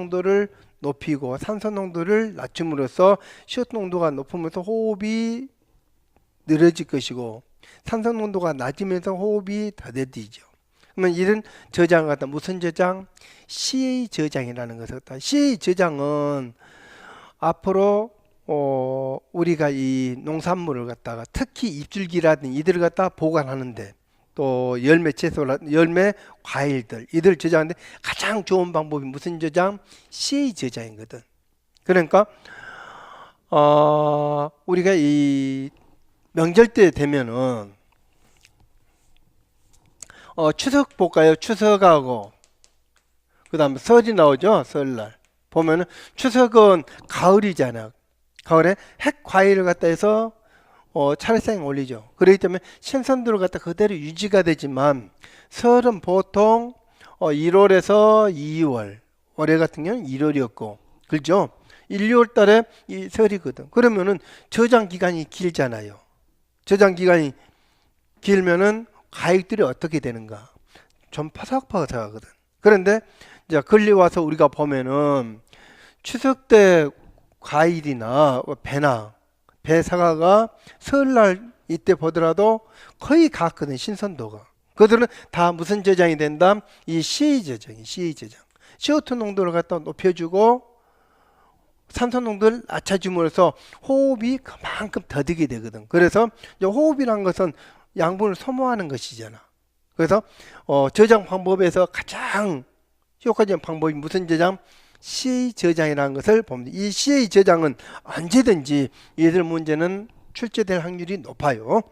농도를 높이고 산소 농도를 낮춤으로써 CO2 농도가 높으면서 호흡이 느려질 것이고 산소 농도가 낮으면서 호흡이 더뎌지죠. 그러면 이런 저장을 갖다 무슨 저장? CA 저장이라는 것을 갖다 CA 저장은 앞으로 어, 우리가 이 농산물을 갖다가 특히 잎줄기라든지 이들을 갖다 보관하는데 또 열매 채소라 열매 과일들 이들 저장하는데 가장 좋은 방법이 무슨 저장? CA 저장이거든. 그러니까 어, 우리가 이 명절 때 되면은 어, 추석 볼까요? 추석하고 그 다음에 설이 나오죠. 설날 보면은 추석은 가을이잖아. 가을에 핵 과일을 갖다 해서 어, 차례상에 올리죠. 그렇기 때문에 신선도를 갖다 그대로 유지가 되지만 설은 보통 어, 1월에서 2월, 올해 같은 경우는 1월이었고, 그죠? 1, 2월 달에 이 설이거든. 그러면은 저장 기간이 길잖아요. 저장 기간이 길면은 과일들이 어떻게 되는가? 좀 파삭파삭하거든. 그런데 이제 걸리 와서 우리가 보면은 추석 때 과일이나 배나 배 사과가 설날 이때 보더라도 거의 같거든 신선도가. 그들은 다 무슨 저장이 된다? 이 CA 저장이 CA 저장. CO2 농도를 갖다 높여주고 산소 농도를 낮춰줌으로써 호흡이 그만큼 더디게 되거든. 그래서 호흡이란 것은 양분을 소모하는 것이잖아. 그래서 어, 저장 방법에서 가장 효과적인 방법이 무슨 저장? CA 저장이라는 것을 봅니다. 이 CA 저장은 언제든지 얘들 문제는 출제될 확률이 높아요.